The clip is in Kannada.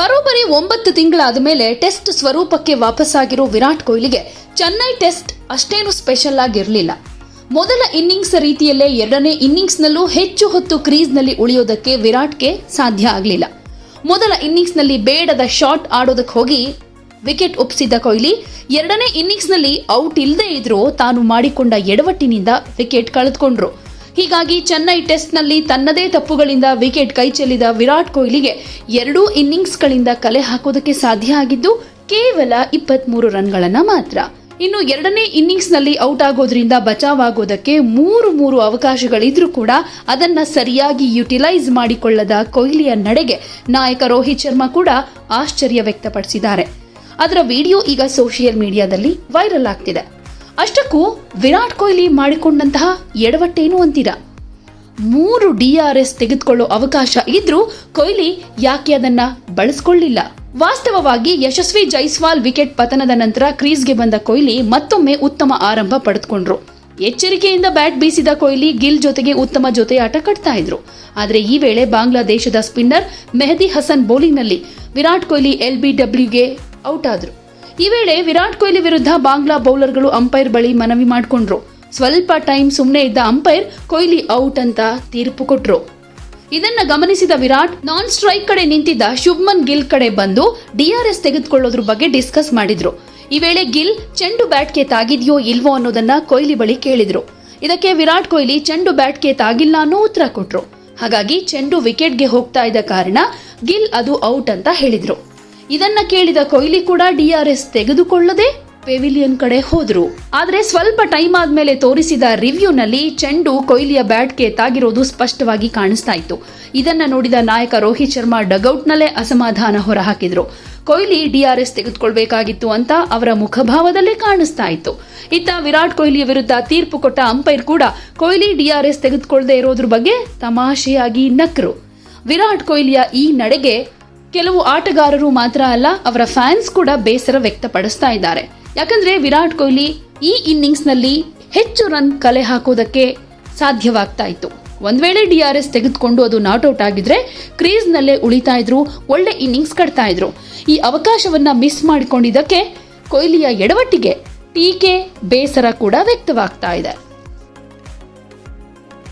ಬರೋಬ್ಬರಿ ಒಂಬತ್ತು ತಿಂಗಳಾದ ಮೇಲೆ ಟೆಸ್ಟ್ ಸ್ವರೂಪಕ್ಕೆ ವಾಪಸ್ಸಾಗಿರೋ ವಿರಾಟ್ ಕೊಹ್ಲಿಗೆ ಚೆನ್ನೈ ಟೆಸ್ಟ್ ಅಷ್ಟೇನು ಸ್ಪೆಷಲ್ ಆಗಿರಲಿಲ್ಲ. ಮೊದಲ ಇನ್ನಿಂಗ್ಸ್ ರೀತಿಯಲ್ಲೇ ಎರಡನೇ ಇನ್ನಿಂಗ್ಸ್ನಲ್ಲೂ ಹೆಚ್ಚು ಹೊತ್ತು ಕ್ರೀಸ್ನಲ್ಲಿ ಉಳಿಯೋದಕ್ಕೆ ವಿರಾಟ್ಗೆ ಸಾಧ್ಯ ಆಗಲಿಲ್ಲ. ಮೊದಲ ಇನ್ನಿಂಗ್ಸ್ನಲ್ಲಿ ಬೇಡದ ಶಾಟ್ ಆಡೋದಕ್ಕೆ ಹೋಗಿ ವಿಕೆಟ್ ಒಪ್ಪಿಸಿದ್ದ ಕೊಹ್ಲಿ ಎರಡನೇ ಇನ್ನಿಂಗ್ಸ್ನಲ್ಲಿ ಔಟ್ ಇಲ್ಲದೆ ಇದ್ರೂ ತಾನು ಮಾಡಿಕೊಂಡ ಎಡವಟ್ಟಿನಿಂದ ವಿಕೆಟ್ ಕಳೆದುಕೊಂಡ್ರು. ಹೀಗಾಗಿ ಚೆನ್ನೈ ಟೆಸ್ಟ್ನಲ್ಲಿ ತನ್ನದೇ ತಪ್ಪುಗಳಿಂದ ವಿಕೆಟ್ ಕೈಚೆಲ್ಲಿದ ವಿರಾಟ್ ಕೊಹ್ಲಿಗೆ ಎರಡೂ ಇನ್ನಿಂಗ್ಸ್ಗಳಿಂದ ಕಲೆ ಹಾಕೋದಕ್ಕೆ ಸಾಧ್ಯ ಆಗಿದ್ದು ಕೇವಲ ಇಪ್ಪತ್ಮೂರು ರನ್ಗಳನ್ನು ಮಾತ್ರ. ಇನ್ನು ಎರಡನೇ ಇನ್ನಿಂಗ್ಸ್ನಲ್ಲಿ ಔಟ್ ಆಗೋದ್ರಿಂದ ಬಚಾವಾಗೋದಕ್ಕೆ ಮೂರು ಮೂರು ಅವಕಾಶಗಳಿದ್ರೂ ಕೂಡ ಅದನ್ನು ಸರಿಯಾಗಿ ಯುಟಿಲೈಸ್ ಮಾಡಿಕೊಳ್ಳದ ಕೊಹ್ಲಿಯ ನಡೆಗೆ ನಾಯಕ ರೋಹಿತ್ ಶರ್ಮಾ ಕೂಡ ಆಶ್ಚರ್ಯ ವ್ಯಕ್ತಪಡಿಸಿದ್ದಾರೆ. ಅದರ ವಿಡಿಯೋ ಈಗ ಸೋಷಿಯಲ್ ಮೀಡಿಯಾದಲ್ಲಿ ವೈರಲ್ ಆಗ್ತಿದೆ. ಅಷ್ಟಕ್ಕೂ ವಿರಾಟ್ ಕೊಹ್ಲಿ ಮಾಡಿಕೊಂಡಂತಹ ಎಡವಟ್ಟೇನು ಅಂತೀರಾ? ಮೂರು ಡಿಆರ್ಎಸ್ ತೆಗೆದುಕೊಳ್ಳೋ ಅವಕಾಶ ಇದ್ರೂ ಕೊಹ್ಲಿ ಯಾಕೆ ಅದನ್ನ ಬಳಸ್ಕೊಳ್ಳಿಲ್ಲ? ವಾಸ್ತವವಾಗಿ ಯಶಸ್ವಿ ಜೈಸ್ವಾಲ್ ವಿಕೆಟ್ ಪತನದ ನಂತರ ಕ್ರೀಸ್ಗೆ ಬಂದ ಕೊಹ್ಲಿ ಮತ್ತೊಮ್ಮೆ ಉತ್ತಮ ಆರಂಭ ಪಡೆದುಕೊಂಡ್ರು. ಎಚ್ಚರಿಕೆಯಿಂದ ಬ್ಯಾಟ್ ಬೀಸಿದ ಕೊಹ್ಲಿ ಗಿಲ್ ಜೊತೆಗೆ ಉತ್ತಮ ಜೊತೆಯಾಟ ಕಟ್ತಾ ಇದ್ರು. ಆದರೆ ಈ ವೇಳೆ ಬಾಂಗ್ಲಾದೇಶದ ಸ್ಪಿನ್ನರ್ ಮೆಹದಿ ಹಸನ್ ಬೌಲಿಂಗ್ನಲ್ಲಿ ವಿರಾಟ್ ಕೊಹ್ಲಿ ಎಲ್ಬಿಡಬ್ಲ್ಯೂಗೆ ಔಟ್ ಆದ್ರು. ಈ ವೇಳೆ ವಿರಾಟ್ ಕೊಹ್ಲಿ ವಿರುದ್ಧ ಬಾಂಗ್ಲಾ ಬೌಲರ್ಗಳು ಅಂಪೈರ್ ಬಳಿ ಮನವಿ ಮಾಡಿಕೊಂಡ್ರು. ಸ್ವಲ್ಪ ಟೈಮ್ ಸುಮ್ಮನೆ ಇದ್ದ ಅಂಪೈರ್ ಕೊಹ್ಲಿ ಔಟ್ ಅಂತ ತೀರ್ಪು ಕೊಟ್ರು. ಇದನ್ನ ಗಮನಿಸಿದ ವಿರಾಟ್, ನಾನ್ ಸ್ಟ್ರೈಕ್ ಕಡೆ ನಿಂತಿದ್ದ ಶುಭ್ಮನ್ ಗಿಲ್ ಕಡೆ ಬಂದು ಡಿಆರ್ಎಸ್ ತೆಗೆದುಕೊಳ್ಳೋದ್ರ ಬಗ್ಗೆ ಡಿಸ್ಕಸ್ ಮಾಡಿದ್ರು. ಈ ವೇಳೆ ಗಿಲ್, ಚೆಂಡು ಬ್ಯಾಟ್ಗೆ ತಾಗಿದ್ಯೋ ಇಲ್ವೋ ಅನ್ನೋದನ್ನ ಕೊಹ್ಲಿ ಬಳಿ ಕೇಳಿದ್ರು. ಇದಕ್ಕೆ ವಿರಾಟ್ ಕೊಹ್ಲಿ ಚೆಂಡು ಬ್ಯಾಟ್ಗೆ ತಾಗಿಲ್ಲ ಅನ್ನೋ ಉತ್ತರ ಕೊಟ್ರು. ಹಾಗಾಗಿ ಚೆಂಡು ವಿಕೆಟ್ಗೆ ಹೋಗ್ತಾ ಇದ್ದ ಕಾರಣ ಗಿಲ್ ಅದು ಔಟ್ ಅಂತ ಹೇಳಿದ್ರು. ಇದನ್ನ ಕೇಳಿದ ಕೊಹ್ಲಿ ಕೂಡ ಡಿಆರ್ಎಸ್ ತೆಗೆದುಕೊಳ್ಳದೆ ಪೆವಿಲಿಯನ್ ಕಡೆ ಹೋದ್ರು. ಆದ್ರೆ ಸ್ವಲ್ಪ ಟೈಮ್ ಆದ್ಮೇಲೆ ತೋರಿಸಿದ ರಿವ್ಯೂನಲ್ಲಿ ಚೆಂಡು ಕೊಹ್ಲಿಯ ಬ್ಯಾಟ್ಗೆ ತಾಗಿರೋದು ಸ್ಪಷ್ಟವಾಗಿ ಕಾಣಿಸ್ತಾ ಇತ್ತು. ಇದನ್ನ ನೋಡಿದ ನಾಯಕ ರೋಹಿತ್ ಶರ್ಮಾ ಡಗೌಟ್ನಲ್ಲೇ ಅಸಮಾಧಾನ ಹೊರಹಾಕಿದ್ರು. ಕೊಹ್ಲಿ ಡಿಆರ್ಎಸ್ ತೆಗೆದುಕೊಳ್ಬೇಕಾಗಿತ್ತು ಅಂತ ಅವರ ಮುಖಭಾವದಲ್ಲೇ ಕಾಣಿಸ್ತಾ ಇತ್ತು. ಇತ್ತ ವಿರಾಟ್ ಕೊಹ್ಲಿಯ ವಿರುದ್ಧ ತೀರ್ಪು ಕೊಟ್ಟ ಅಂಪೈರ್ ಕೂಡ ಕೊಹ್ಲಿ ಡಿಆರ್ಎಸ್ ತೆಗೆದುಕೊಳ್ಳದೆ ಇರೋದ್ರ ಬಗ್ಗೆ ತಮಾಷೆಯಾಗಿ ನಕ್ರು. ವಿರಾಟ್ ಕೊಹ್ಲಿಯ ಈ ನಡೆಗೆ ಕೆಲವು ಆಟಗಾರರು ಮಾತ್ರ ಅಲ್ಲ, ಅವರ ಫ್ಯಾನ್ಸ್ ಕೂಡ ಬೇಸರ ವ್ಯಕ್ತಪಡಿಸ್ತಾ ಇದ್ದಾರೆ. ಯಾಕಂದ್ರೆ ವಿರಾಟ್ ಕೊಹ್ಲಿ ಈ ಇನ್ನಿಂಗ್ಸ್ನಲ್ಲಿ ಹೆಚ್ಚು ರನ್ ಕಲೆ ಹಾಕೋದಕ್ಕೆ ಸಾಧ್ಯವಾಗ್ತಾ ಇತ್ತು. ಒಂದ್ ವೇಳೆ ಎಸ್ ತೆಗೆದುಕೊಂಡು ಅದು ನಾಟ್ ಔಟ್ ಆಗಿದ್ರೆ ಕ್ರೀಸ್ ನಲ್ಲೇ ಉಳಿತಾ ಇದ್ರು, ಒಳ್ಳೆ ಇನ್ನಿಂಗ್ಸ್ ಕಟ್ತಾ ಇದ್ರು. ಈ ಅವಕಾಶವನ್ನ ಮಿಸ್ ಮಾಡಿಕೊಂಡಿದ್ದಕ್ಕೆ ಕೊಹ್ಲಿಯ ಎಡವಟ್ಟಿಗೆ ಟೀಕೆ ಬೇಸರ ಕೂಡ ವ್ಯಕ್ತವಾಗ್ತಾ ಇದೆ.